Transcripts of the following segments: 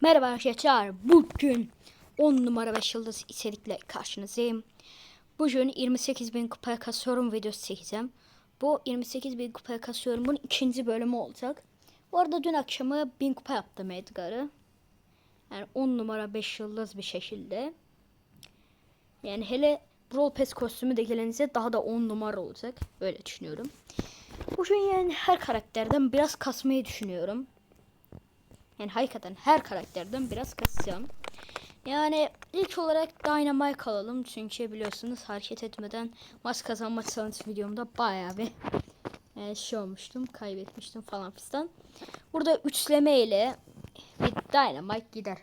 Merhaba arkadaşlar. Bugün 10 numara 5 yıldız içerikle karşınızdayım. Bugün 28 bin kupaya kasıyorum videosu çekeceğim. Bu 28 bin kupaya kasıyorum. Bunun ikinci bölümü olacak. Bu arada dün akşamı 1000 kupa yaptım Edgar'ı. Yani 10 numara 5 yıldız bir şekilde. Yani hele Brawl Pass kostümü de gelince daha da 10 numara olacak. Öyle düşünüyorum. Bugün yani her karakterden biraz kasmayı düşünüyorum. Yani hakikaten her karakterden biraz kasacağım. Yani ilk olarak Dynamite alalım. Çünkü biliyorsunuz hareket etmeden maç kazanma challenge videomda bayağı bir e, şey olmuştum. Kaybetmiştim falan fistan. Burada üçleme ile bir Dynamite gider.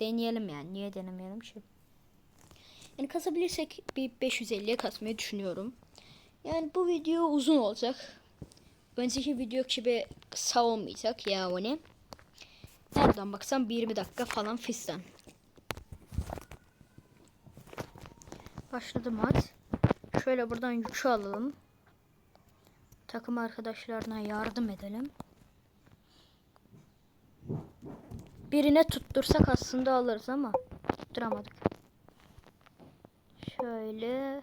Deneyelim yani. Niye denemeyelim ki? Yani kasabilirsek bir 550'ye kasmayı düşünüyorum. Yani bu video uzun olacak. Önceki video gibi kısa olmayacak yani. Nereden baksam bir 20 dakika falan fistan. Başladı maç. Şöyle buradan yükü alalım. Takım arkadaşlarına yardım edelim. Birine tuttursak aslında alırız ama tutturamadık. Şöyle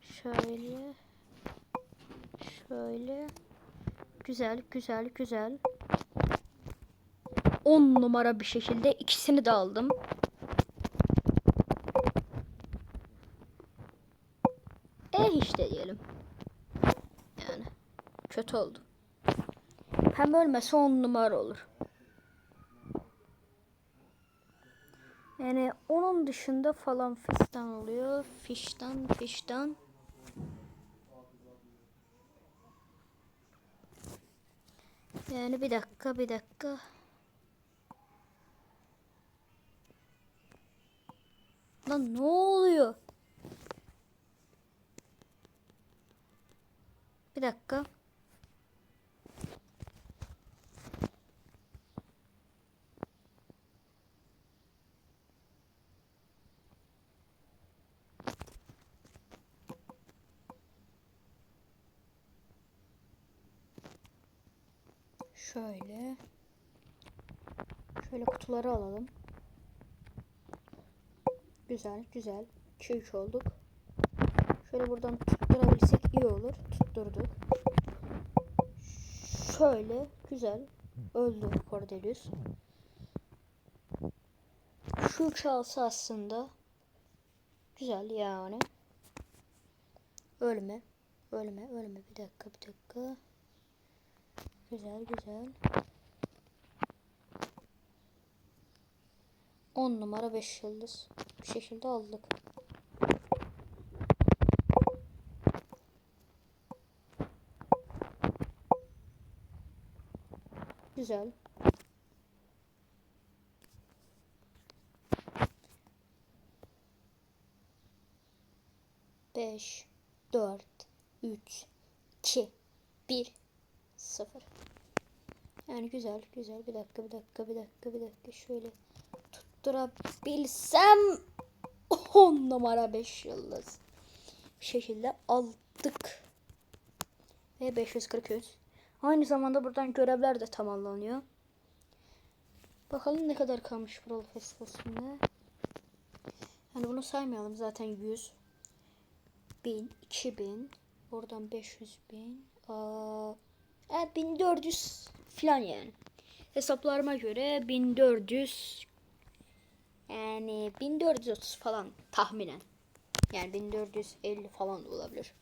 şöyle şöyle güzel güzel güzel 10 numara bir şekilde ikisini de aldım. E işte diyelim. Yani kötü oldu. Hem ölmese 10 numara olur. Yani onun dışında falan fistan oluyor. Fiştan, fiştan. Yani bir dakika, bir dakika. Lan ne oluyor? Bir dakika. Şöyle. Şöyle kutuları alalım. Güzel güzel. 2-3 olduk. Şöyle buradan tutturabilsek iyi olur. Tutturduk. Şöyle güzel. Öldü Cordelius. Şu çalsa aslında güzel yani. Ölme. Ölme, ölme. Bir dakika, bir dakika. Güzel, güzel. 10 numara 5 yıldız. Bir şekilde aldık. Güzel. Beş, dört, üç, iki, bir, sıfır. Yani güzel, güzel. Bir dakika, bir dakika, bir dakika, bir dakika. Şöyle tutturabilsem 10 numara 5 yıldız. Bir şekilde aldık. Ve 543. Aynı zamanda buradan görevler de tamamlanıyor. Bakalım ne kadar kalmış Brawl Festival'sinde. Yani bunu saymayalım zaten 100. 1000, 2000, oradan 500 bin, aa, e, 1400 falan yani. Hesaplarıma göre 1400 yani 1430 falan tahminen. Yani 1450 falan da olabilir.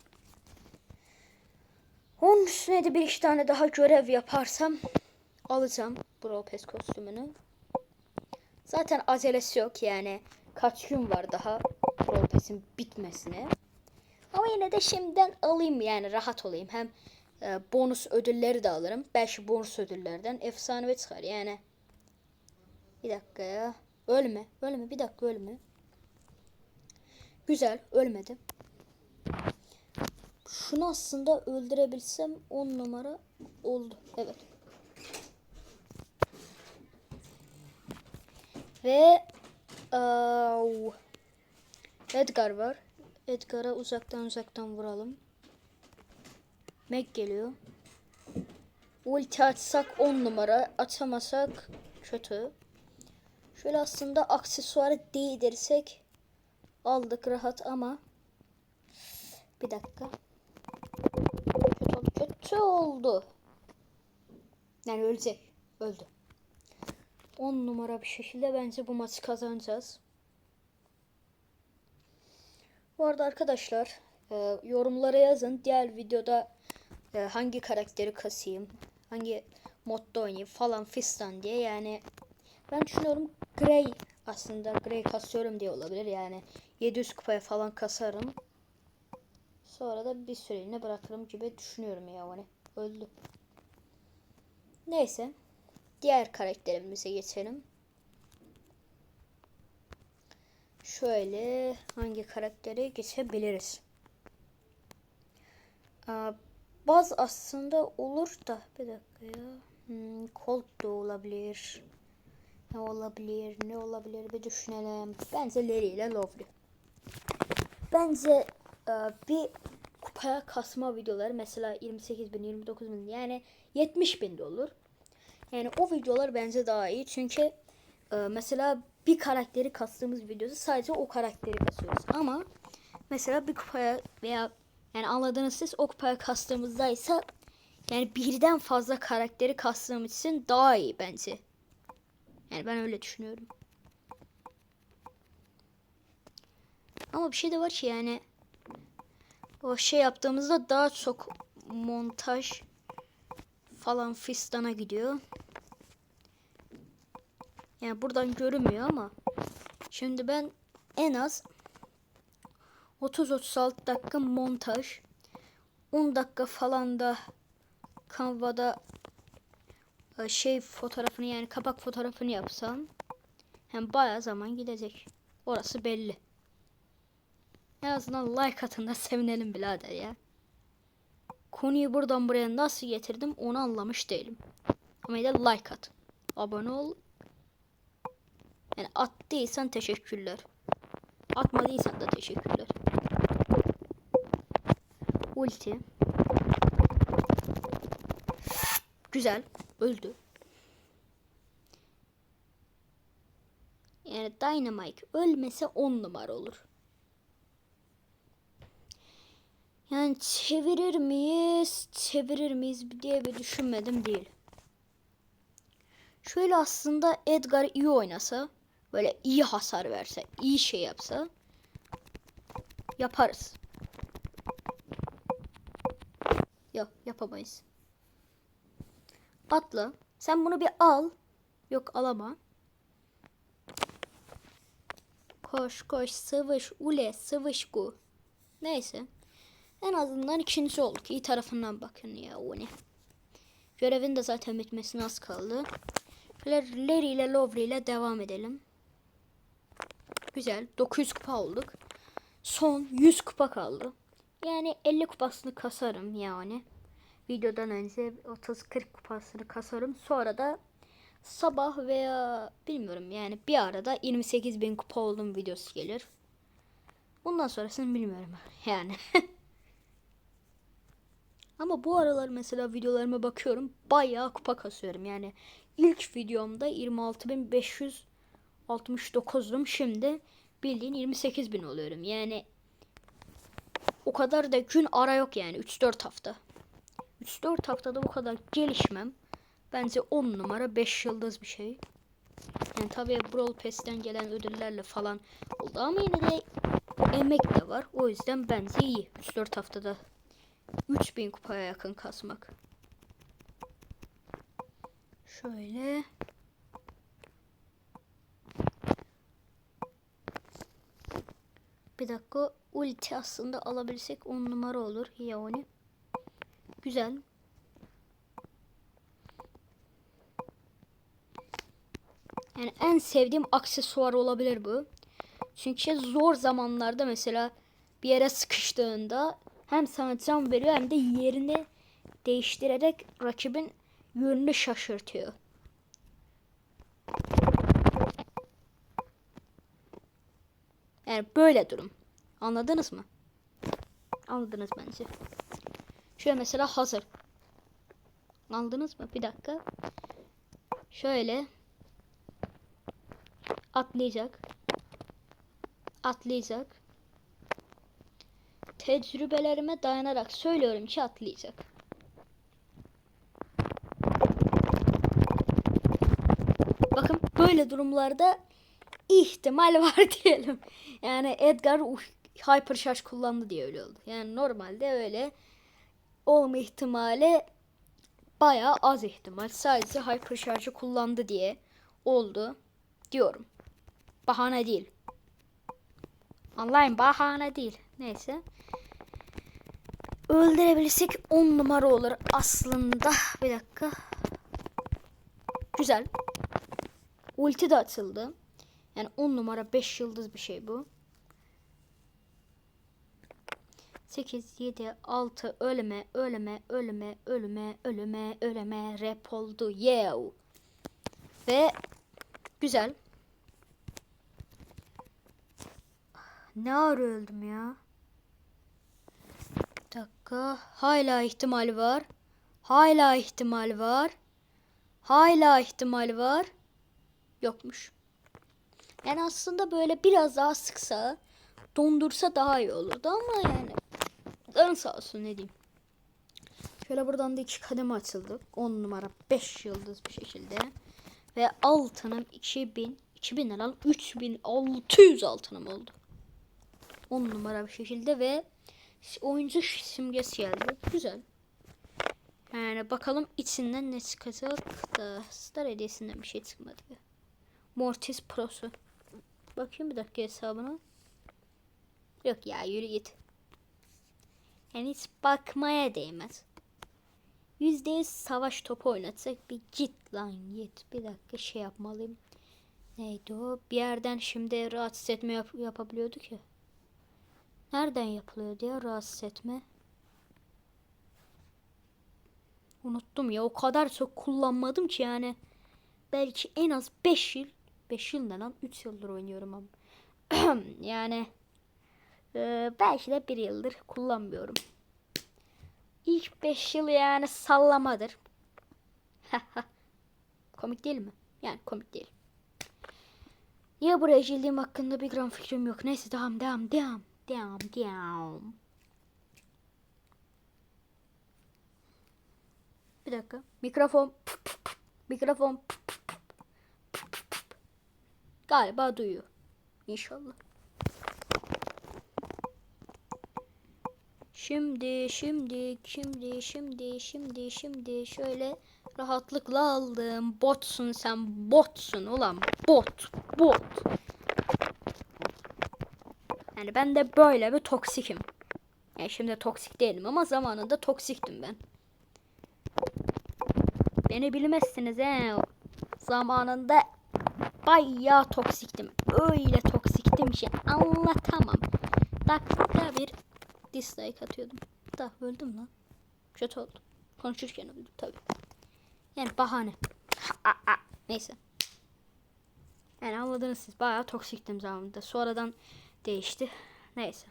Onun üstüne de bir iki tane daha görev yaparsam alacağım Brawl Pass kostümünü. Zaten acelesi yok yani. Kaç gün var daha Brawl Pass'in bitmesine. Ama yine de şimdiden alayım yani rahat olayım. Hem e, bonus ödülleri de alırım. Belki bonus ödüllerden efsanevi çıkar yani. Bir dakika ya. Ölme. Ölme. Bir dakika ölme. Güzel. Ölmedi. Şunu aslında öldürebilsem 10 numara oldu. Evet. Ve au, Edgar var. Edgar'a uzaktan uzaktan vuralım. Meg geliyor. Ulti atsak 10 numara. Atamasak kötü. Şöyle aslında aksesuarı değdirsek aldık rahat ama bir dakika. Kötü oldu. Kötü oldu. Yani ölecek. Öldü. 10 numara bir şekilde bence bu maçı kazanacağız. Bu arada arkadaşlar e, yorumlara yazın. Diğer videoda e, hangi karakteri kasayım, hangi modda oynayayım falan fistan diye. Yani ben düşünüyorum Grey aslında Grey kasıyorum diye olabilir. Yani 700 kupaya falan kasarım. Sonra da bir süreliğine bırakırım gibi düşünüyorum ya yani. Öldü. Neyse. Diğer karakterimize geçelim. Şöyle hangi karakteri geçebiliriz? Baz aslında olur da bir dakika ya. Hmm, Colt da olabilir. Ne olabilir? Ne olabilir? Bir düşünelim. Bence Larry ile Lovely. Bence e, bir kupaya kasma videoları mesela 28 bin, 29 bin yani 70 bin de olur. Yani o videolar bence daha iyi çünkü e, mesela bir karakteri kastığımız videoda sadece o karakteri kasıyoruz. Ama mesela bir kupaya veya yani anladığınız siz o kupaya kastığımızda ise yani birden fazla karakteri kastığımız için daha iyi bence. Yani ben öyle düşünüyorum. Ama bir şey de var ki yani o şey yaptığımızda daha çok montaj falan fistana gidiyor. Yani buradan görünmüyor ama şimdi ben en az 30-36 dakika montaj 10 dakika falan da Canva'da şey fotoğrafını yani kapak fotoğrafını yapsam hem bayağı zaman gidecek. Orası belli. En azından like atın da sevinelim birader ya. Konuyu buradan buraya nasıl getirdim onu anlamış değilim. Ama yine like at. Abone ol. Yani attıysan teşekkürler. Atmadıysan da teşekkürler. Ulti. Güzel. Öldü. Yani Dynamite ölmese 10 numara olur. Yani çevirir miyiz? Çevirir miyiz diye bir düşünmedim değil. Şöyle aslında Edgar iyi oynasa, böyle iyi hasar verse, iyi şey yapsa yaparız. Yok yapamayız. Atla. Sen bunu bir al. Yok alama. Koş koş sıvış ule sıvışku. Neyse. En azından ikincisi olduk. İyi tarafından bakın ya o ne. Görevin de zaten bitmesine az kaldı. Larry ile Lovely ile devam edelim. Güzel. 900 kupa olduk. Son 100 kupa kaldı. Yani 50 kupasını kasarım yani. Videodan önce 30-40 kupasını kasarım. Sonra da sabah veya bilmiyorum yani bir arada 28 bin kupa olduğum videosu gelir. Bundan sonrasını bilmiyorum yani. Ama bu aralar mesela videolarıma bakıyorum bayağı kupa kasıyorum. Yani ilk videomda 26.569'dum. Şimdi bildiğin 28.000 oluyorum. Yani o kadar da gün ara yok yani 3-4 hafta. 3-4 haftada bu kadar gelişmem bence 10 numara 5 yıldız bir şey. Yani tabii Brawl Pass'ten gelen ödüllerle falan oldu ama yine de emek de var. O yüzden bence iyi. 3-4 haftada 3000 kupaya yakın kasmak. Şöyle. Bir dakika. Ulti aslında alabilsek 10 numara olur. Yani. Güzel. Yani en sevdiğim aksesuar olabilir bu. Çünkü zor zamanlarda mesela bir yere sıkıştığında hem sana veriyor hem de yerini değiştirerek rakibin yönünü şaşırtıyor. Yani böyle durum. Anladınız mı? Anladınız bence. Şöyle mesela hazır. Anladınız mı? Bir dakika. Şöyle. Atlayacak. Atlayacak. Tecrübelerime dayanarak söylüyorum ki atlayacak. Bakın böyle durumlarda ihtimal var diyelim. Yani Edgar hyper charge kullandı diye öyle oldu. Yani normalde öyle olma ihtimali bayağı az ihtimal. Sadece hyper charge'ı kullandı diye oldu diyorum. Bahane değil. Anlayın bahane değil. Neyse. Öldürebilirsek 10 numara olur aslında. Bir dakika. Güzel. Ulti de atıldı. Yani 10 numara 5 yıldız bir şey bu. 8, 7, 6 ölme, ölme, ölme, ölme, ölme, ölme, rap oldu. Yeah. Ve güzel. Ne ara öldüm ya? Bir dakika. Hala ihtimal var. Hala ihtimal var. Hala ihtimal var. Yokmuş. Yani aslında böyle biraz daha sıksa, dondursa daha iyi olurdu ama yani canı sağ olsun ne diyeyim. Şöyle buradan da iki kademe açıldı. 10 numara 5 yıldız bir şekilde. Ve altınım 2000, 2000 ne lan? 3600 altınım oldu. 10 numara bir şekilde ve oyuncu simgesi geldi. Güzel. Yani bakalım içinden ne çıkacak da Star hediyesinden bir şey çıkmadı. Mortis Pro'su. Bakayım bir dakika hesabına. Yok ya yürü git. Yani hiç bakmaya değmez. Yüzde yüz savaş topu oynatsak bir git lan git. Bir dakika şey yapmalıyım. Neydi o? Bir yerden şimdi rahatsız etme yap yapabiliyordu ki. Nereden yapılıyordu ya rahatsız etme? Unuttum ya o kadar çok kullanmadım ki yani. Belki en az 5 yıl 5 yıl ne lan? 3 yıldır oynuyorum ama. yani e, belki de 1 yıldır kullanmıyorum. İlk 5 yıl yani sallamadır. komik değil mi? Yani komik değil. Ya buraya cildiğim hakkında bir gram fikrim yok. Neyse devam devam devam. Devam devam. Bir dakika. Mikrofon. Mikrofon. Galiba duyuyor. İnşallah. Şimdi, şimdi, şimdi, şimdi, şimdi, şimdi şöyle rahatlıkla aldım. Botsun sen, botsun ulan. Bot, bot. Yani ben de böyle bir toksikim. Yani şimdi toksik değilim ama zamanında toksiktim ben. Beni bilmezsiniz he. Zamanında bayağı toksiktim. Öyle toksiktim ki anlatamam. Dakika bir dislike atıyordum. Da öldüm lan. Kötü oldu. Konuşurken öldüm tabi. Yani bahane. Neyse. Yani anladınız siz. Bayağı toksiktim zamanında. Sonradan değişti. Neyse.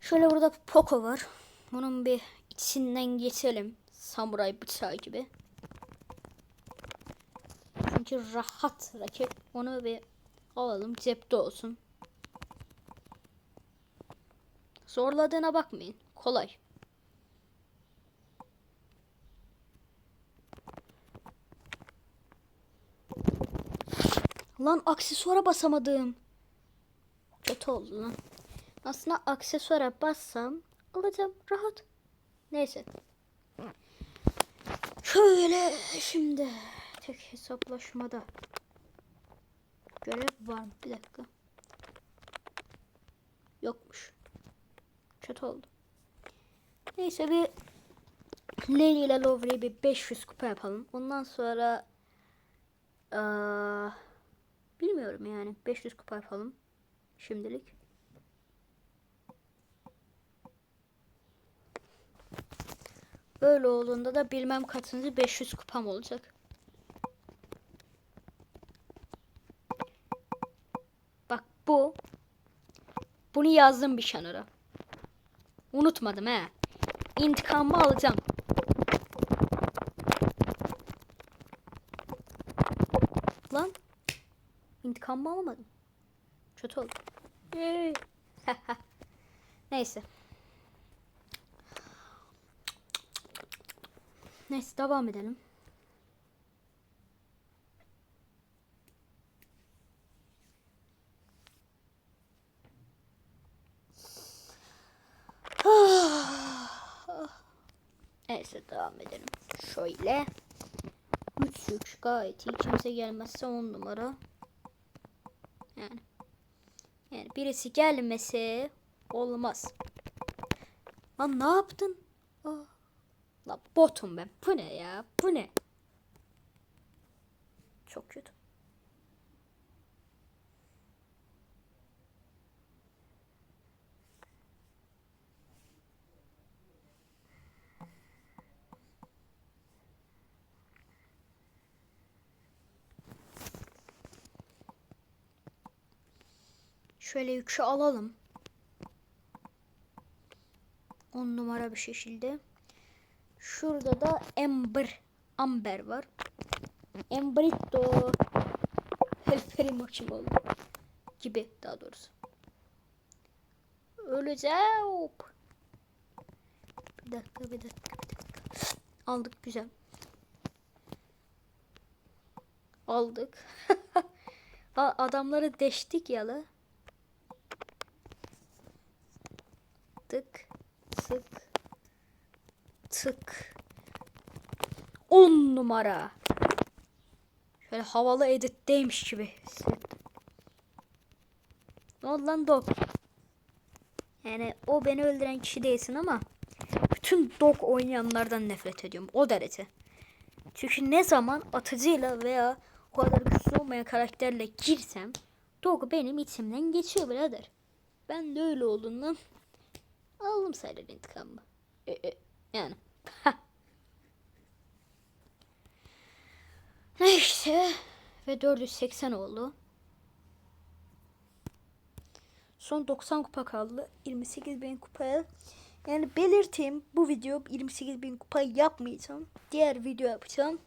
Şöyle burada Poco var. Bunun bir içinden geçelim. Samuray bıçağı gibi. Çünkü rahat rakip. Onu bir alalım. Cepte olsun. Zorladığına bakmayın. Kolay. Lan aksesuara basamadım. Kötü oldu lan. Aslında aksesuara bassam alacağım rahat. Neyse. Şöyle şimdi tek hesaplaşmada görev var mı? Bir dakika. Yokmuş. Kötü oldu. Neyse bir Lady ile Lovely'ye bir 500 kupa yapalım. Ondan sonra aa, bilmiyorum yani 500 kupa yapalım şimdilik. Böyle olduğunda da bilmem kaçıncı 500 kupam olacak. Bu. Bunu yazdım bir kenara. Unutmadım he. intikamımı alacağım. Lan. İntikamımı alamadım. Kötü oldu. Neyse. Neyse devam edelim. Neyse devam edelim. Şöyle. 3 3 gayet iyi. Kimse gelmezse 10 numara. Yani. Yani birisi gelmese olmaz. Lan ne yaptın? Aa. La botum ben. Bu ne ya? Bu ne? Çok kötü. Şöyle yükü alalım. 10 numara bir şekilde. Şurada da Amber. Amber var. Amberito. Helferi maçım oldu. Gibi daha doğrusu. Öleceğim. Bir dakika bir dakika bir dakika. Aldık güzel. Aldık. Adamları deştik yalı. Tık tık tık. 10 numara. Şöyle havalı editteymiş gibi hissettim. Ne oldu lan dog? Yani o beni öldüren kişi değilsin ama bütün dog oynayanlardan nefret ediyorum. O derece. Çünkü ne zaman atıcıyla veya o kadar güçlü olmayan karakterle girsem dog benim içimden geçiyor birader. Ben de öyle olduğundan aldım sayılır intikamımı. E, e, yani. Neyse. Ve 480 oldu. Son 90 kupa kaldı. 28 bin kupaya. Yani belirteyim bu video 28 bin kupa yapmayacağım. Diğer video yapacağım.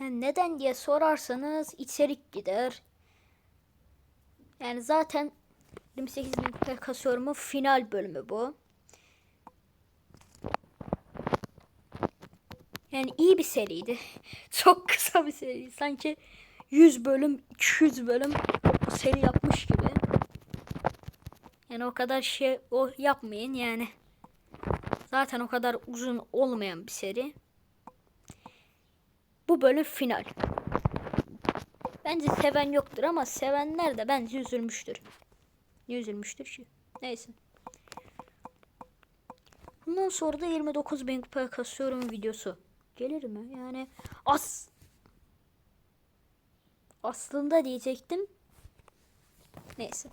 Yani neden diye sorarsanız içerik gider. Yani zaten 28 bin kupa kasıyorumun final bölümü bu. Yani iyi bir seriydi. Çok kısa bir seri. Sanki 100 bölüm, 200 bölüm seri yapmış gibi. Yani o kadar şey o yapmayın yani. Zaten o kadar uzun olmayan bir seri. Bu bölüm final. Bence seven yoktur ama sevenler de bence üzülmüştür. Niye üzülmüştür ki? Neyse. Bundan sonra da 29 bin kupa kasıyorum videosu. Gelir mi? Yani as aslında diyecektim. Neyse.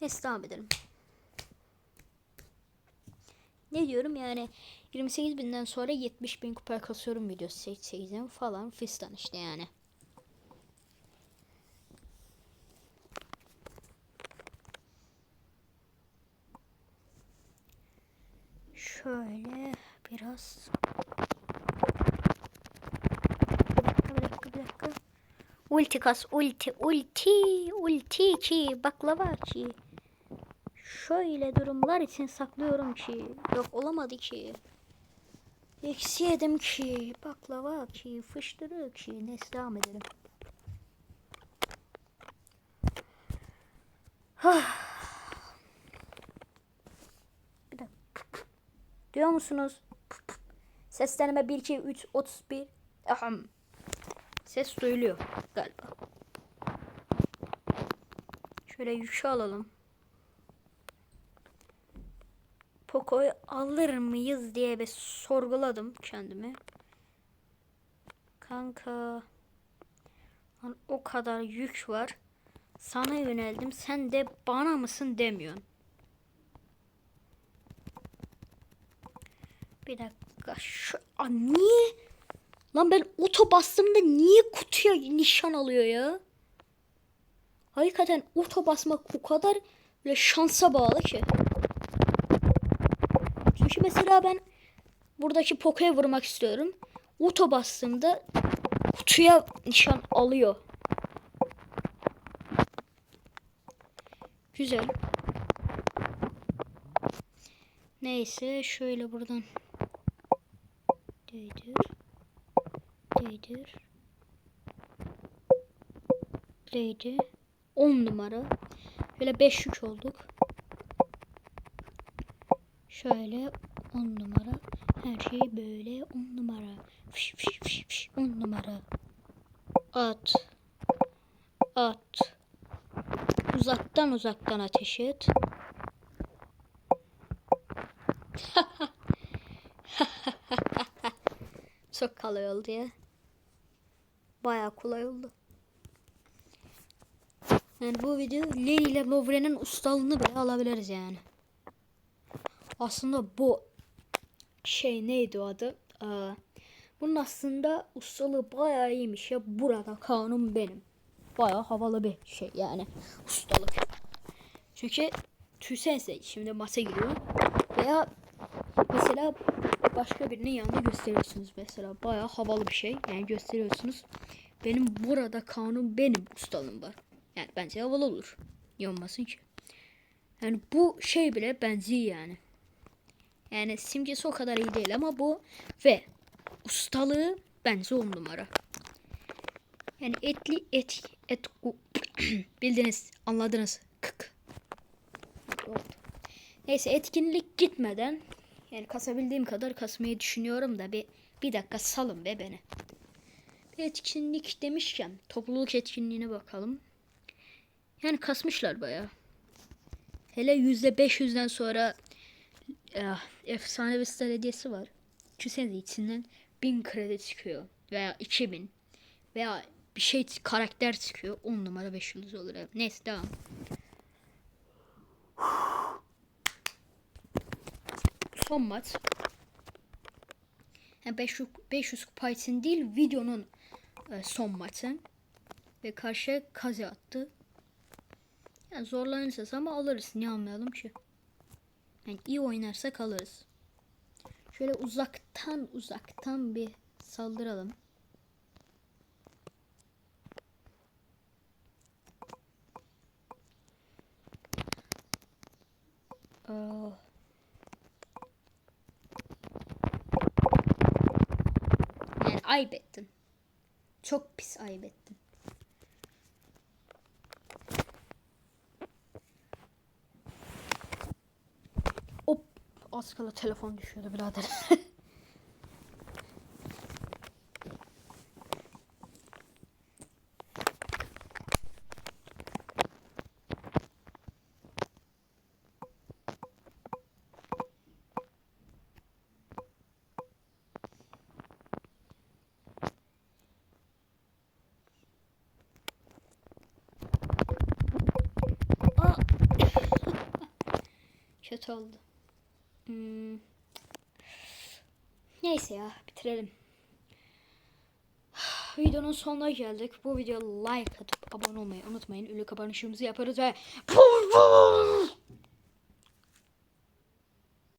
Neyse devam edelim. Ne diyorum yani 28 binden sonra 70 bin kupa kasıyorum videosu 8'den falan fistan işte yani. Şöyle biraz bir dakika bir dakika. Ulti kas ulti ulti ulti ki baklava ki. Şöyle durumlar için saklıyorum ki. Yok olamadı ki. Eksi yedim ki. Baklava ki. Fıştırı ki. Neyse devam edelim. Bir Duyuyor musunuz? Seslenme 1 2 3 31. Ahem. Ses duyuluyor galiba. Şöyle yükü alalım. Poco'yu alır mıyız diye bir sorguladım kendimi. Kanka. Lan o kadar yük var. Sana yöneldim. Sen de bana mısın demiyorsun. Bir dakika. Şu, Aa, niye? Lan ben oto bastığımda niye kutuya nişan alıyor ya? Hakikaten oto basmak o kadar böyle şansa bağlı ki. mesela ben buradaki pokoya vurmak istiyorum. Uto bastığımda kutuya nişan alıyor. Güzel. Neyse şöyle buradan Değdir. Değdi. 10 numara. Şöyle 5 yük olduk. Şöyle 10 numara. Her şey böyle 10 numara. Fış fış fış fış 10 numara. At. At. Uzaktan uzaktan ateş et. Çok kolay oldu. Bayağı kolay oldu. Yani bu video Lady ile Lovren'in ustalığını bile alabiliriz yani. Aslında bu şey neydi o adı? Aa, bunun aslında ustalığı bayağı iyiymiş ya. Burada kanun benim. Bayağı havalı bir şey yani. Ustalık. Çünkü Tüsense şimdi masa giriyor. Veya mesela başka birinin yanında gösteriyorsunuz mesela. Bayağı havalı bir şey. Yani gösteriyorsunuz. Benim burada kanun benim ustalığım var. Yani bence havalı olur. Niye olmasın ki? Yani bu şey bile benziyor yani. Yani simgesi o kadar iyi değil ama bu ve ustalığı bence on numara. Yani etli et et bildiniz anladınız. Kık. Neyse etkinlik gitmeden yani kasabildiğim kadar kasmayı düşünüyorum da bir bir dakika salın be beni. Bir etkinlik demişken topluluk etkinliğine bakalım. Yani kasmışlar bayağı. Hele yüzde beş yüzden sonra eh, efsane bir star hediyesi var. Düşünsenize içinden bin kredi çıkıyor. Veya 2000 veya bir şey karakter çıkıyor. 10 numara 5 yıldız olur. Neyse devam. Son maç. Yani 500, 500 kupa için değil videonun e, son maçı. Ve karşıya kaze attı. Yani zorlanırsa ama alırız. Niye almayalım ki? Yani iyi oynarsak alırız. Şöyle uzaktan uzaktan bir saldıralım. Aa. Yani ayıp ettin. Çok pis ayıp ettin. Hop. Az kala telefon düşüyordu birader. Kötü oldu. Hmm. Neyse ya bitirelim. Videonun sonuna geldik. Bu videoya like atıp abone olmayı unutmayın. Ünlü kapanışımızı yaparız ve